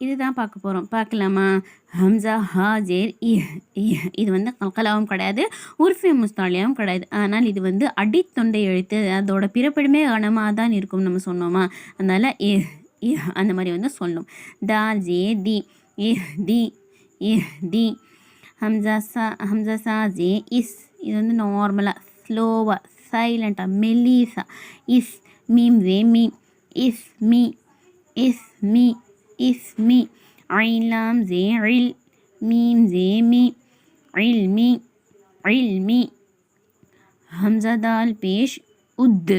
இதுதான் பார்க்க போகிறோம் பார்க்கலாமா? ஹம்சா ஹாஜேர் இஹ் இஹ் இது வந்து கல்கலாவும் கிடையாது உர்ஃபி முஸ்தாலியாவும் கிடையாது. ஆனால் இது வந்து அடித்தொண்டை எழுத்து அதோட பிறப்பிடமே கனமாக தான் இருக்கும் நம்ம சொன்னோமா? அதனால் இஹ் இஹ் அந்த மாதிரி வந்து சொல்லணும். தா ஜே தி இஹ் தி இஹ் தி ஹம்சா சா ஹம்சா சா ஜே இஸ். இது வந்து நார்மலாக ஸ்லோவாக சைலண்ட்டாக மெல்லிஸா இஸ் மீம் ஜே மீ இஸ் மீ இஸ் மீ இஸ்மி ஐலாம் ஜே இல் மீம் ஜே மீ இல்மி இல்மி ஹம்சா தால் பேஷ் உத்து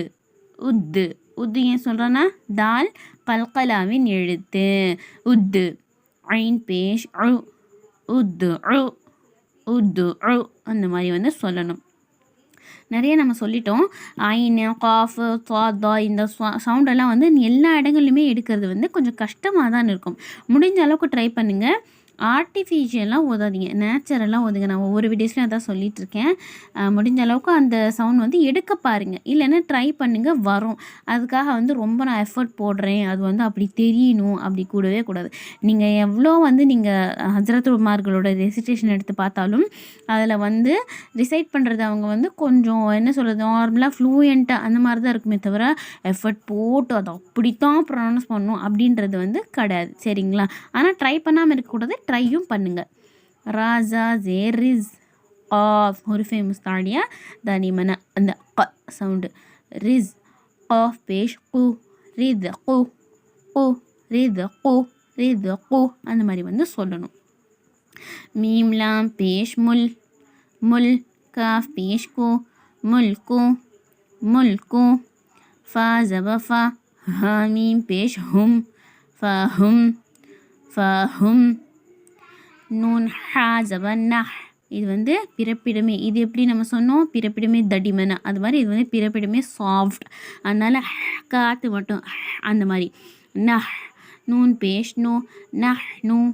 உத்து உத்து ஏன் சொல்கிறேன்னா தால் கல்கலாவின் எழுத்து உத்து ஐன் பேஷ் உத்து உத்து அந்த மாதிரி வந்து சொல்லணும் நிறைய நம்ம சொல்லிட்டோம். ஐனு காஃபு தா இந்த சவுண்டெல்லாம் வந்து எல்லா இடங்கள்லையுமே எடுக்கிறது வந்து கொஞ்சம் கஷ்டமாக தான் இருக்கும். முடிஞ்ச அளவுக்கு ட்ரை பண்ணுங்கள் ஆர்டிஃபிஷியலாக ஓதாதீங்க நேச்சுரலாக ஓதுங்க நான் ஒவ்வொரு வீடியோஸ்லையும் அதான் சொல்லிட்டு இருக்கேன் முடிஞ்ச அளவுக்கு அந்த சவுண்ட் வந்து எடுக்க பாருங்கள் இல்லைன்னா ட்ரை பண்ணுங்கள் வரும். அதுக்காக வந்து ரொம்ப நான் எஃபர்ட் போடுறேன். அது வந்து அப்படி தெரியணும். அப்படி கூடவே கூடாது. நீங்கள் எவ்வளோ வந்து நீங்கள் ஹஜரத் ரெசிட்டேஷன் எடுத்து பார்த்தாலும் அதில் வந்து ரிசைட் பண்ணுறது அவங்க வந்து கொஞ்சம் என்ன சொல்கிறது நார்மலாக ஃப்ளூயண்ட்டாக அந்த மாதிரி தான் இருக்குமே தவிர எஃபர்ட் போட்டு அதை அப்படித்தான் ப்ரொனவுன்ஸ் பண்ணணும் அப்படின்றது வந்து கிடையாது. சரிங்களா? ஆனால் ட்ரை பண்ணாமல் இருக்கக்கூடாது. ட்ரையும் பண்ணுங்கள் ராஜா ஜேரிஸ் ஆஃப் ஒரு ஃபேமஸ் தாடியா? தனிமன அந்த க சவுண்டு ரிஸ் ஆஃப் பேஷ் கு ரித் கு கு ரித் கு ரித் கு அந்த மாதிரி வந்து சொல்லணும். மீம்லாம் பேஷ் முல் முல் காஃப் பேஷ் கு முல்கு முல்கு ஃபா ஜப ஃபா ஹா மீம் பேஷ் ஹும் ஃபஹும் ஃபஹும் நூன் ஹா ஜப நஹ். இது வந்து பிறப்பிடமே. இது எப்படி நம்ம சொன்னோம்? பிறப்பிடமே தடிமன. அது மாதிரி இது வந்து பிறப்பிடமே சாஃப்ட் அதனால் காற்று மட்டும் அந்த மாதிரி. நஹ் நூன் பேஷ் நூ நஹ் நூ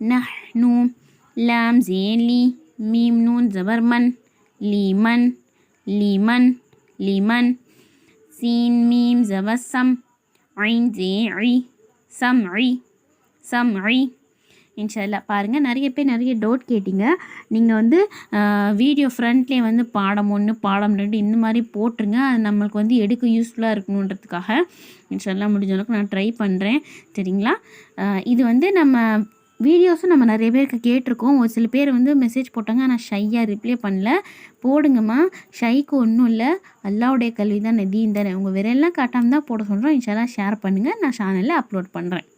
நஹ் நூ. லாம் ஜேலி லி மீம் நூன் ஜபர்மன் லீமன் லீமன் லீமன். சீன் மீம் ஜபர் சம். ஐன் ஜே ஐ சம் ஐ சம் ஐ. இன்ஷால்லா பாருங்கள் நிறைய பேர் நிறைய டவுட் கேட்டிங்க. நீங்கள் வந்து வீடியோ ஃப்ரண்ட்லேயே வந்து பாடம் ஒன்று பாடம் ரெண்டு இந்த மாதிரி போட்டுருங்க. அது நம்மளுக்கு வந்து எடுக்க யூஸ்ஃபுல்லாக இருக்கணுன்றதுக்காக. இன்ஷால்லா முடிஞ்ச அளவுக்கு நான் ட்ரை பண்ணுறேன் சரிங்களா? இது வந்து நம்ம வீடியோஸும் நம்ம நிறைய பேருக்கு கேட்டிருக்கோம். ஒரு சில பேர் வந்து மெசேஜ் போட்டாங்க ஆனால் ஷையாக ரிப்ளை பண்ணல. போடுங்கம்மா. ஷைக்கு ஒன்றும் இல்லை. அல்லாவுடைய கல்வி தான் நதி தானே உங்கள் விரல்லாம் காட்டாமல் தான் போட சொல்கிறோம் இன்ஷாலாம் ஷேர் பண்ணுங்கள் நான் சேனலில் அப்லோட் பண்ணுறேன்